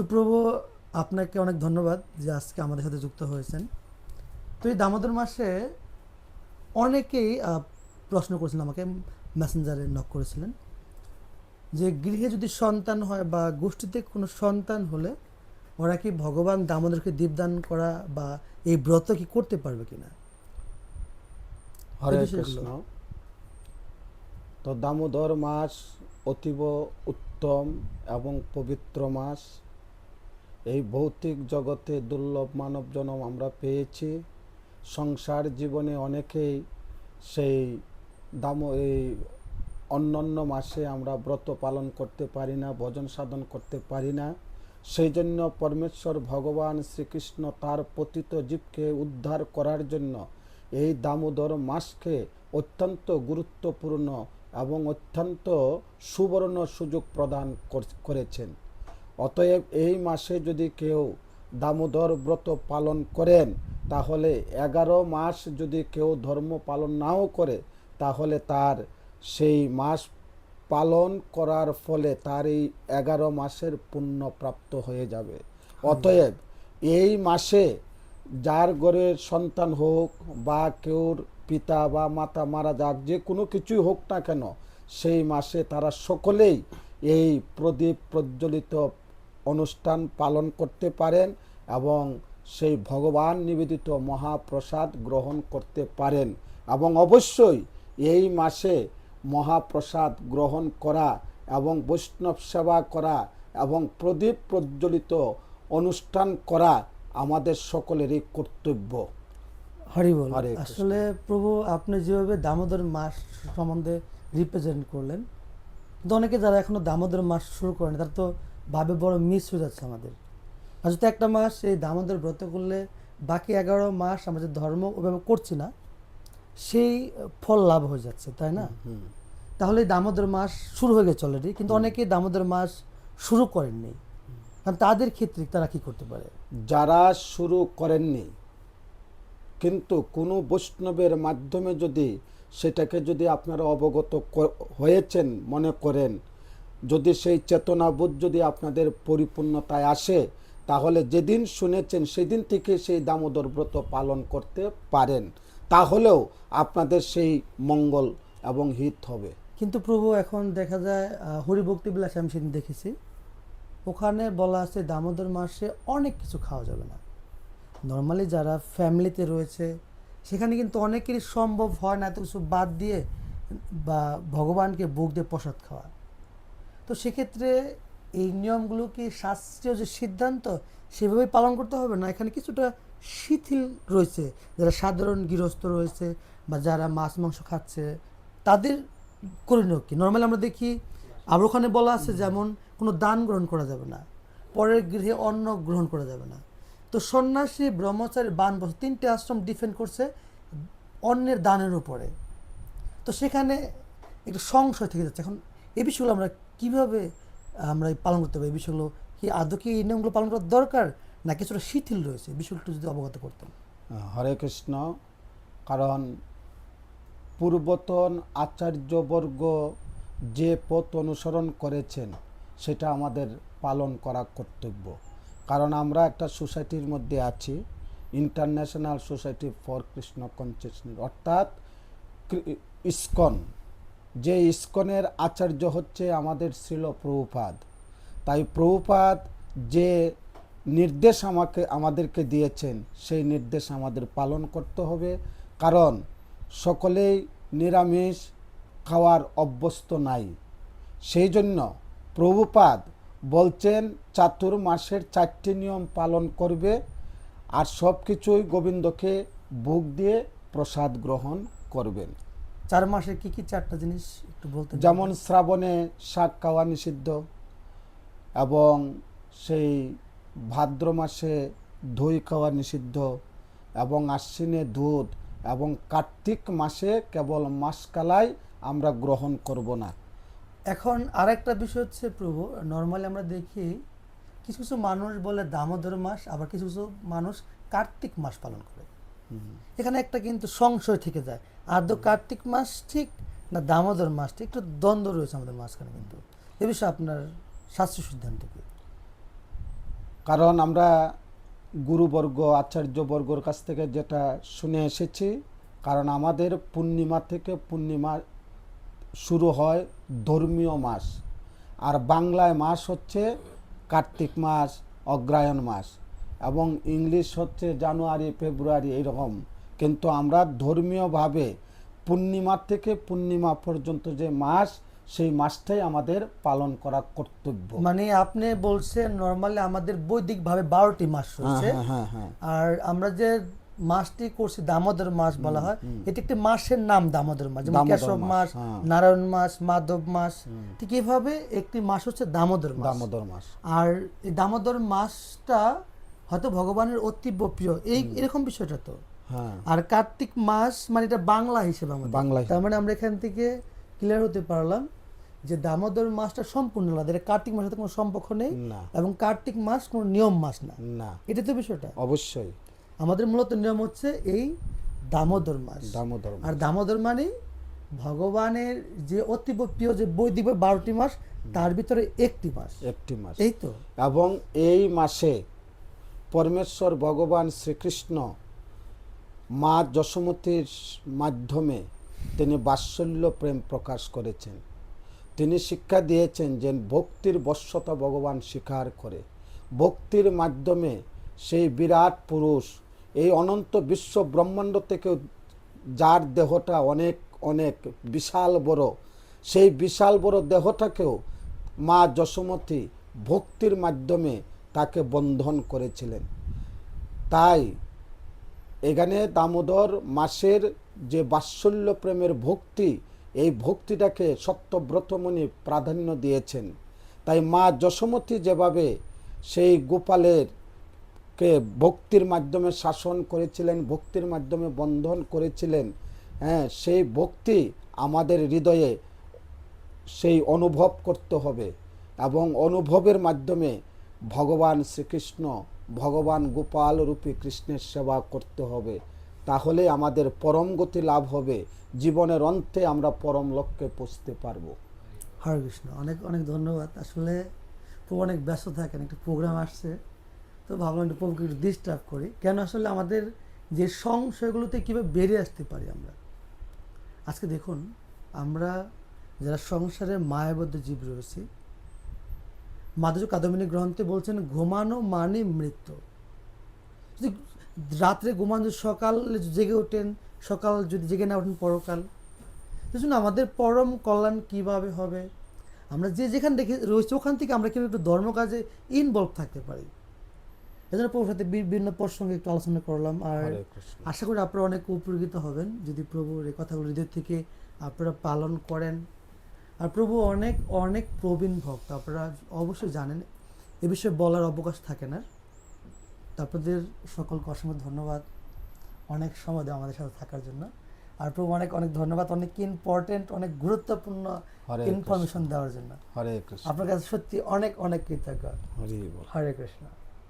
তো প্রভু আপনাকে অনেক ধন্যবাদ যে আজকে আমাদের সাথে যুক্ত হয়েছেন। তো এই দামোদর মাসে অনেকেই প্রশ্ন করেছিলেন আমাকে মেসেঞ্জারে নক করেছিলেন যে গৃহে যদি সন্তান হয় বা গোষ্ঠীতে কোনো সন্তান হলে ওরা কি ভগবান দামোদরকে দীপদান করা বা এই ব্রত কি করতে পারবে কিনা? হরে কৃষ্ণ। তো দামোদর মাস অতীব উত্তম এবং পবিত্র মাস। এই ভৌতিক জগতে দুর্লভ মানব জনম আমরা পেয়েছি। সংসার জীবনে অনেকেই সেই দাম, এই অন্যান্য মাসে আমরা ব্রত পালন করতে পারি না, ভজন সাধন করতে পারি না। সেই জন্য পরমেশ্বর ভগবান শ্রীকৃষ্ণ তার পতিত জীবকে উদ্ধার করার জন্য এই দামোদর মাসকে অত্যন্ত গুরুত্বপূর্ণ এবং অত্যন্ত সুবর্ণ সুযোগ প্রদান করেছেন। অতএব এই মাসে যদি কেউ দামোদর ব্রত পালন করেন তাহলে এগারো মাস যদি কেউ ধর্ম পালন নাও করে তাহলে তার সেই মাস পালন করার ফলে তার এই এগারো মাসের পুণ্য প্রাপ্ত হয়ে যাবে। অতএব এই মাসে যার ঘরে সন্তান হোক বা কেউর পিতা বা মাতা মারা যাক যে কোনো কিছুই হোক না কেন সেই মাসে তারা সকলেই এই প্রদীপ প্রজ্বলিত অনুষ্ঠান পালন করতে পারেন এবং সেই ভগবান নিবেদিত মহাপ্রসাদ গ্রহণ করতে পারেন এবং অবশ্যই এই মাসে মহাপ্রসাদ গ্রহণ করা এবং বৈষ্ণব সেবা করা এবং প্রদীপ প্রজ্বলিত অনুষ্ঠান করা আমাদের সকলেরই কর্তব্য। হরি বল। আসলে প্রভু আপনি যেভাবে দামোদর মাস সম্বন্ধে রিপ্রেজেন্ট করলেন কিন্তু অনেকে যারা এখনও দামোদর মাস শুরু করেন তারা তো ভাবে বড় মিস হয়ে যাচ্ছে আমাদের। যদি একটা মাস এই দামোদর ব্রত করলে বাকি এগারো মাস আমরা যে ধর্ম ওভাবে করছি না সেই ফল লাভ হয়ে যাচ্ছে তাই না? তাহলে দামোদর মাস শুরু হয়ে গেছে অলরেডি কিন্তু অনেকেই দামোদর মাস শুরু করেননি। কারণ তাদের ক্ষেত্রে তারা কি করতে পারে? যারা শুরু করেননি কিন্তু কোনো বৈষ্ণবের মাধ্যমে যদি সেটাকে যদি আপনারা অবগত হয়েছেন মনে করেন যদি সেই চেতনাবোধ যদি আপনাদের পরিপূর্ণতায় আসে, তাহলে যেদিন শুনেছেন সেদিন থেকে সেই দামোদর ব্রত পালন করতে পারেন। তাহলেও আপনাদের সেই মঙ্গল এবং হিত হবে। কিন্তু প্রভু, এখন দেখা যায় হরিভক্তি বিলাসে আমি সেদিন দেখেছি। ওখানে বলা আছে দামোদর মাসে অনেক কিছু খাওয়া যাবে না। নর্মালি যারা ফ্যামিলিতে রয়েছে, সেখানে কিন্তু অনেকেরই সম্ভব হয় না এত কিছু বাদ দিয়ে বা ভগবানকে বুক দিয়ে প্রসাদ খাওয়া। তো সেক্ষেত্রে এই নিয়মগুলো কি শাস্ত্রীয় যে সিদ্ধান্ত সেভাবেই পালন করতে হবে? না এখানে কিছুটা শিথিল রয়েছে? যারা সাধারণ গৃহস্থ রয়েছে বা যারা মাছ, মাংস খাচ্ছে, তাদের করণীয় কি? নর্মালি আমরা দেখি আবার ওখানে বলা আছে যেমন কোনো দান গ্রহণ করা যাবে না, পরের গৃহে অন্ন গ্রহণ করা যাবে না। তো সন্ন্যাসী, ব্রহ্মচারী বান বস তিনটে আশ্রম ডিফেন্ড করছে অন্যের দানের উপরে। তো সেখানে একটু সংশয় থেকে যাচ্ছে। এখন এ বিষয়গুলো আমরা কীভাবে আমরা পালন করতে পারি? বিষয়গুলো কি আদৌ কি এই নিয়মগুলো পালন করা দরকার? না কিছুটা শিথিল রয়েছে? বিষয়গুলো যদি অবগত করতেন। হরে কৃষ্ণ। কারণ পূর্বতন আচার্যবর্গ যে পথ অনুসরণ করেছেন, সেটা আমাদের পালন করা কর্তব্য। কারণ আমরা একটা সোসাইটির মধ্যে আছি, international society for Krishna consciousness অর্থাৎ ইস্কন। যে ইস্কনের আচার্য হচ্ছে আমাদের ছিল প্রভুপাদ। তাই প্রভুপাদ যে নির্দেশ আমাকে, আমাদেরকে দিয়েছেন, সেই নির্দেশ আমাদের পালন করতে হবে। কারণ সকলেই নিরামিষ খাওয়ার অভ্যস্ত নাই। সেই জন্য প্রভুপাদ বলছেন, চাতুর্মাসের চারটি নিয়ম পালন করবে আর সব কিছুই গোবিন্দকে বুক দিয়ে প্রসাদ গ্রহণ করবেন। চার মাসে কি কি চারটা জিনিস একটু বলতে যেমন শ্রাবণে শাক খাওয়া নিষিদ্ধ এবং সেই ভাদ্র মাসে দই খাওয়া নিষিদ্ধ এবং আশ্বিনে দুধ এবং কার্তিক মাসে কেবল মাসকালাই আমরা গ্রহণ করব না। এখন আরেকটা বিষয় হচ্ছে প্রভু নর্মালি আমরা দেখি কিছু কিছু মানুষ বলে দামোদর মাস আবার কিছু কিছু মানুষ কার্তিক মাস পালন করে। এখানে একটা কিন্তু সংশয় থেকে যায়। আদৌ কার্তিক মাস ঠিক না দামোদর মাস ঠিক? একটু দ্বন্দ্ব রয়েছে আমাদের মাঝখানে কিন্তু। এ বিষয়ে আপনার শাস্ত্রীয় সিদ্ধান্ত কি? কারণ আমরা গুরুবর্গ আচার্যবর্গর কাছ থেকে যেটা শুনে এসেছি কারণ আমাদের পূর্ণিমা থেকে পূর্ণিমা শুরু হয় ধর্মীয় মাস। আর বাংলায় মাস হচ্ছে কার্তিক মাস অগ্রায়ণ মাস। এবং ইংলিশ হচ্ছে জানুয়ারি ফেব্রুয়ারি এইরকম। কিন্তু আমরা ধর্মীয়ভাবে পূর্ণিমা থেকে পূর্ণিমা পর্যন্ত যে মাস সেই মাসটাই আমাদের পালন করা কর্তব্য। মানে আপনি বলছেন নর্মালি আমাদের বৈদিক ভাবে বারোটি মাস হ্যাঁ রয়েছে। হ্যাঁ হ্যাঁ আর আমরা যে মাসটি করছি দামোদর মাস বলা হয় এটি একটি মাসের নাম দামোদর মাস যেমন কেশব মাস। নারায়ণ মাস মাধব মাস। ঠিক এইভাবে একটি মাস হচ্ছে দামোদর মাস। দামোদর মাস। আর এই দামোদর মাসটা হয়তো ভগবানের অতীব প্রিয়। এই এরকম বিষয়টা তো। হ্যাঁ। আর কার্তিক মাস মানে এটা বাংলা হিসেবে আমাদের। বাংলা তার মানে আমরা এখান থেকে ক্লিয়ার হতে পারলাম যে দামোদর মাসটা সম্পূর্ণ আলাদা। এটা কার্তিক মাসের কোনো সম্পর্ক নেই এবং কার্তিক মাস কোনো নিয়ম মাস না। না। এটা তো বিষয়টা। অবশ্যই। আমাদের মূলত নিয়ম হচ্ছে এই দামোদর মাস। দামোদর আর দামোদর মানে ভগবানের যে অতীব প্রিয় যে বৈদিক বারোটি মাস তার ভিতরে একটি মাস। একটি মাস। এই তো। এবং এই মাসে পরমেশ্বর ভগবান শ্রীকৃষ্ণ মা যশোমতীর মাধ্যমে তিনি বাৎসল্য প্রেম প্রকাশ করেছেন। তিনি শিক্ষা দিয়েছেন যে ভক্তির বশ্যতা ভগবান স্বীকার করে। ভক্তির মাধ্যমে সেই বিরাট পুরুষ, এই অনন্ত বিশ্ব ব্রহ্মাণ্ড থেকে যার দেহটা অনেক অনেক বিশাল বড়, সেই বিশাল বড় দেহটাকেও মা যশোমতী ভক্তির মাধ্যমে তাকে বন্ধন করেছিলেন। তাই এখানে দামোদর মাসের যে বাৎসল্য প্রেমের ভক্তি, এই ভক্তিটাকে সত্যব্রতমণি প্রাধান্য দিয়েছেন। তাই মা যশোমতী যেভাবে সেই গোপালের কে ভক্তির মাধ্যমে শাসন করেছিলেন, ভক্তির মাধ্যমে বন্ধন করেছিলেন হ্যাঁ সেই ভক্তি আমাদের হৃদয়ে সেই অনুভব করতে হবে এবং অনুভবের মাধ্যমে ভগবান শ্রীকৃষ্ণ, ভগবান গোপাল রূপী কৃষ্ণের সেবা করতে হবে। তাহলে আমাদের পরম গতি লাভ হবে। জীবনের অন্তে আমরা পরম লক্ষ্যে পৌঁছতে পারব। হরে কৃষ্ণ। অনেক অনেক ধন্যবাদ। আসলে প্রভু অনেক ব্যস্ত থাকেন, একটা প্রোগ্রাম আসছে। তো ভাবলাম একটু প্রভুকে একটু ডিস্টার্ব করি। কেন আসলে আমাদের যে সংশয়গুলোতে কীভাবে বেরিয়ে আসতে পারি আমরা? আজকে দেখুন, আমরা যারা সংসারে মায়াবদ্ধ জীব রয়েছি মাধুর্য কাদম্বিনী গ্রন্থে বলছেন ঘুমানো মানে মৃত্যু। যদি রাত্রে ঘুমান যদি সকালে জেগে ওঠেন সকাল যদি জেগে না ওঠেন পরকাল দেখুন আমাদের পরম কল্যাণ কীভাবে হবে? আমরা যে যেখানে দেখে রয়েছে ওখান থেকে আমরা কীভাবে একটু ধর্ম কাজে ইনভলভ থাকতে পারি? এজন্য প্রভুর সাথে বিভিন্ন প্রসঙ্গে একটু আলোচনা করলাম আর আশা করি আপনারা অনেক উপকৃত হবেন। যদি প্রভুর এই কথাগুলো হৃদয় থেকে আপনারা পালন করেন আর প্রভু অনেক অনেক প্রবীণ ভক্ত। আপনারা অবশ্যই জানেন এ বিষয়ে বলার অবকাশ থাকে না। আপনাদের সকলকে অসংখ্য ধন্যবাদ অনেক সময় দেওয়া আমাদের সাথে থাকার জন্য। আর প্রভু অনেক অনেক ধন্যবাদ অনেক ইম্পর্টেন্ট অনেক গুরুত্বপূর্ণ ইনফরমেশন দেওয়ার জন্য। হরে কৃষ্ণ। আপনার কাছে সত্যি অনেক অনেক কৃতজ্ঞ। হরে কৃষ্ণ।